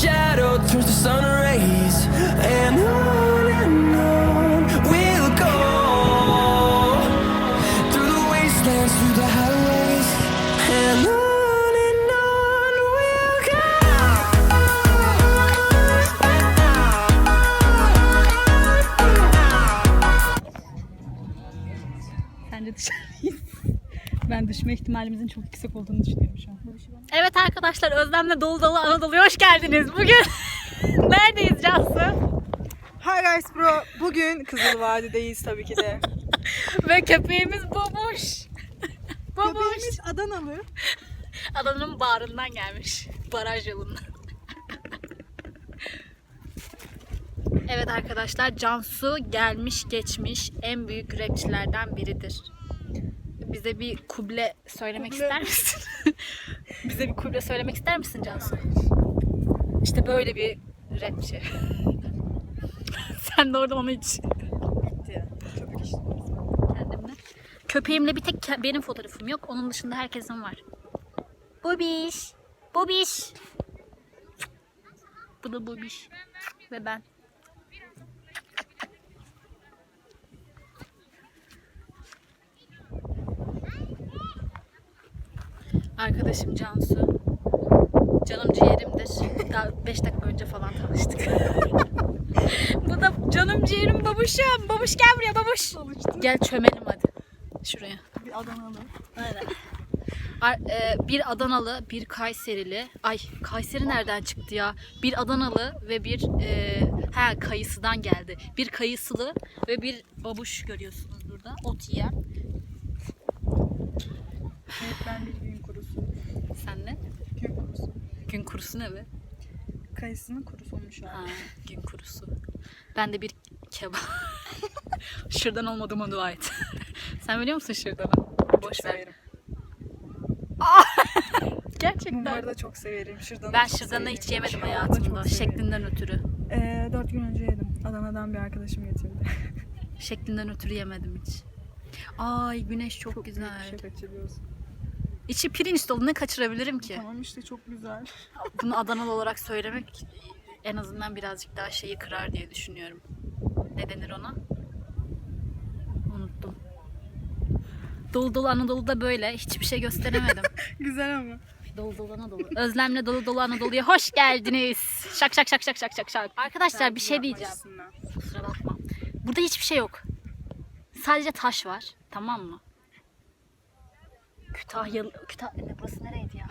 shadow turns to sun rays and on and on we'll go through the wastelands through the highways and on Sen de dışarı. Ben düşme ihtimalimizin çok yüksek olduğunu düşünüyorum şu an. Evet arkadaşlar Özlem'le dolu dolu Anadolu'ya hoş geldiniz. Bugün neredeyiz Cansu? Hi guys bro. Bugün Kızıl Vadi'deyiz tabii ki de. Ve köpeğimiz Babuş. Babuş. Köpeğimiz Adanalı. Adanın bağrından gelmiş. Baraj yolundan. evet arkadaşlar Cansu gelmiş geçmiş en büyük rapçilerden biridir. Bize bir kuble söylemek Kuble. ister misin? Bize bir kuble söylemek ister misin Cansu? İşte böyle bir rapçi. Sen de orada onu iç. Bitti. Köpek işte. kendimle. Köpeğimle bir tek benim fotoğrafım yok. Onun dışında herkesin var. Bobiş. Bobiş. Bu da Bobiş. Ve ben. Arkadaşım Cansu. Canım ciğerimdir. Daha 5 dakika önce falan tanıştık. Bu da canım ciğerim babuşum. Babuş gel buraya babuş. Alıştım. Gel çömelim hadi. Şuraya. Bir Adanalı. Aynen. Ar- e, bir Adanalı, bir Kayserili. Ay Kayseri nereden çıktı ya? Bir Adanalı ve bir e, ha kayısıdan geldi. Bir kayısılı ve bir babuş görüyorsunuz burada. Ot yiyen. Evet ben bir gün kurusu. Sen ne? Gün kurusu. Gün kurusu ne be? Kayısının kurusu olmuş abi. Ha, gün kurusu. Ben de bir kebap. Şırdan olmadığıma dua et. Sen biliyor musun şırdanı? Boş ver. severim. Gerçekten. Mumbarı da çok severim. Şırdanı Ben çok şırdanı severim. hiç yemedim hayatımda. çok. Şeklinden ötürü. Ee, dört gün önce yedim. Adana'dan bir arkadaşım getirdi. Şeklinden ötürü yemedim hiç. Ay güneş çok, Büyük güzel. bir şey kaçırıyoruz. İçi pirinç dolu ne kaçırabilirim ki? Tamam işte çok güzel. Bunu Adanalı olarak söylemek en azından birazcık daha şeyi kırar diye düşünüyorum. Ne denir ona? Unuttum. Dolu dolu Anadolu'da böyle. Hiçbir şey gösteremedim. güzel ama. dolu dolu Anadolu. Özlemle dolu dolu Anadolu'ya hoş geldiniz. Şak şak şak şak şak şak şak. Arkadaşlar bir şey diyeceğim. Açısından. Kusura bakma. Burada hiçbir şey yok. Sadece taş var. Tamam mı? Kütahya... Kütahya... Ne, burası nereydi ya?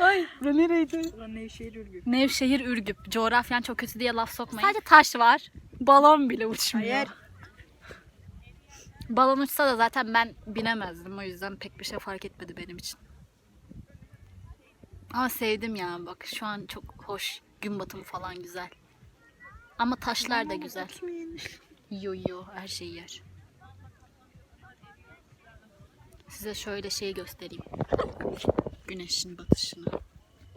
Ay bu nereydi? Ulan Nevşehir Ürgüp. Nevşehir Ürgüp. Coğrafyan çok kötü diye laf sokmayın. Sadece taş var. Balon bile uçmuyor. Hayır. Balon uçsa da zaten ben binemezdim. O yüzden pek bir şey fark etmedi benim için. Ama sevdim ya bak şu an çok hoş. Gün batımı falan güzel. Ama taşlar da güzel. Yo yo her şeyi yer. Size şöyle şey göstereyim. Güneşin batışını.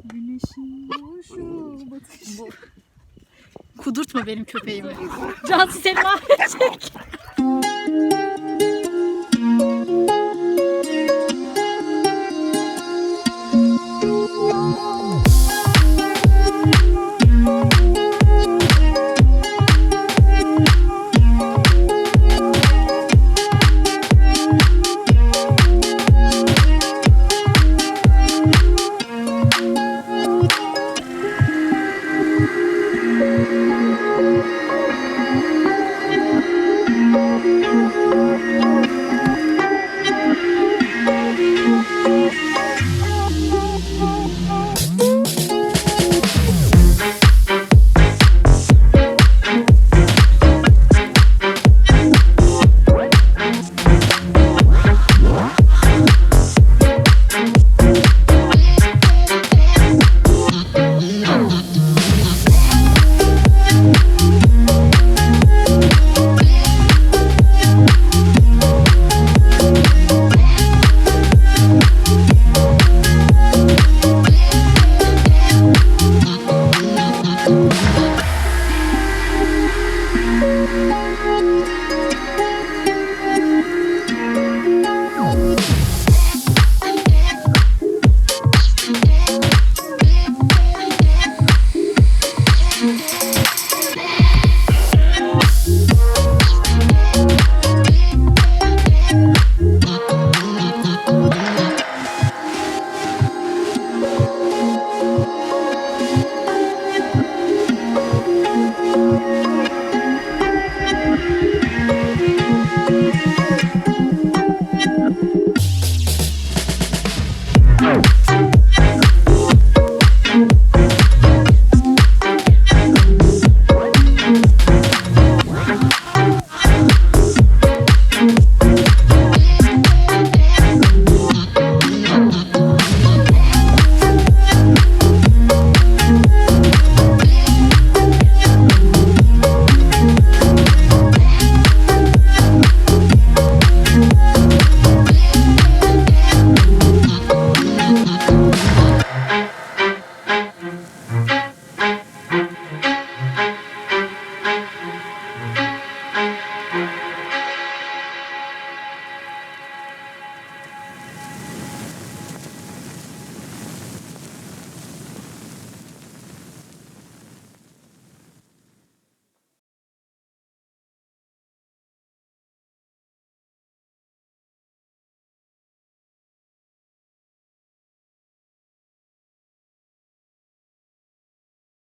Güneşin doğuşu batışı. Bu kudurtma benim köpeğimi. Cansu seni mahvedecek.